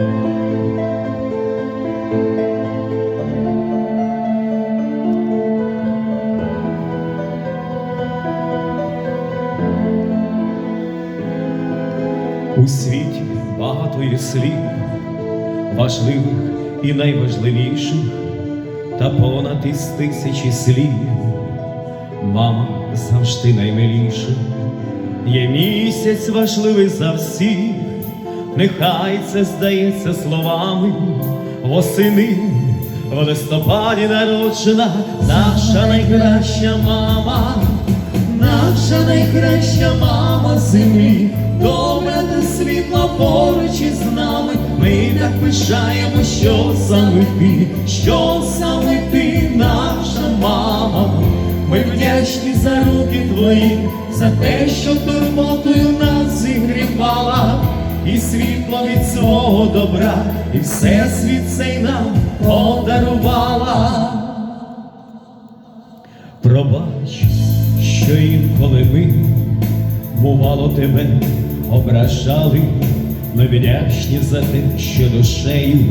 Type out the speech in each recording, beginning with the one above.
У світі багато є слів, важливих і найважливіших, та понад із тисячі слів, мама завжди наймиліша, є місяць важливий за всіх, нехай це здається словами восени, в листопаді народжена наша найкраща мама. Наша найкраща мама землі, добра та світла поруч із нами. Ми так пишаємо, що саме ти, що саме ти, наша мама. Ми вдячні за руки твої, за те, що турботою нас зігрівала, і світло від свого добра, і все світ цей нам подарувала. Пробач, що інколи ми, бувало, тебе ображали, ми вдячні за те, що душею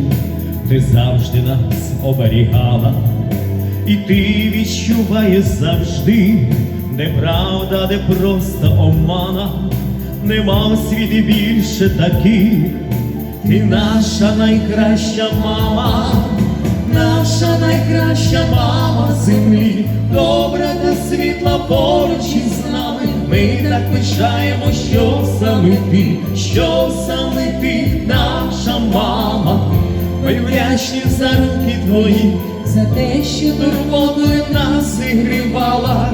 ти завжди нас оберігала, і ти відчуваєш завжди, де правда, де просто омана, нема в світі більше таких, ти наша найкраща мама. Наша найкраща мама землі, добра та світла поруч із нами. Ми так пишаємо, що саме ти, що саме ти, наша мама. Ми вдячні за руки твої, за те, що турботою нас зігрівала,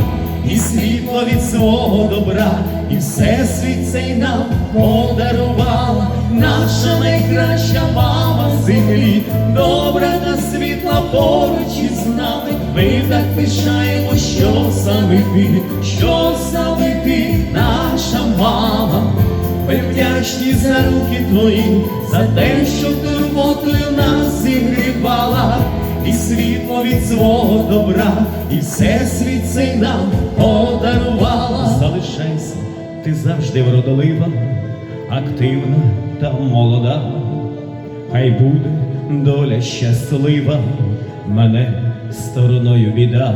і світло від свого добра, і все світ цей нам подарувала. Наша найкраща мама землі, добра та світла поруч із нами. Ми так пишаємо, що саме ти, що саме ти, наша мама. Ми вдячні за руки твої, за те, що турботою нас світло від свого добра, і все світ цей нам подарувала. Залишайся, ти завжди вродолива, активна та молода. Хай буде доля щаслива, мене стороною біда.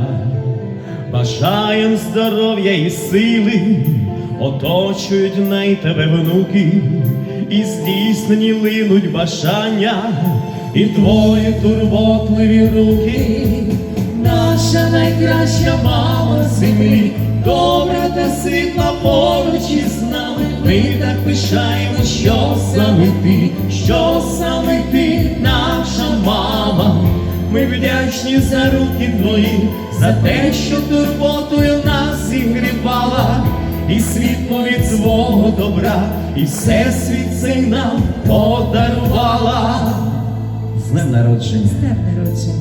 Бажаєм здоров'я і сили, оточують най тебе внуки, і здійснені линуть бажання, і твої турботливі руки. Наша найкраща мама землі, добра та світла поруч із нами. Ми так пишаємо, що саме ти, що саме ти, наша мама. Ми вдячні за руки твої, за те, що турботою нас зігрівала, і світло від свого добра, і все світ цей нам подарувала. З днем народження! з днем народження.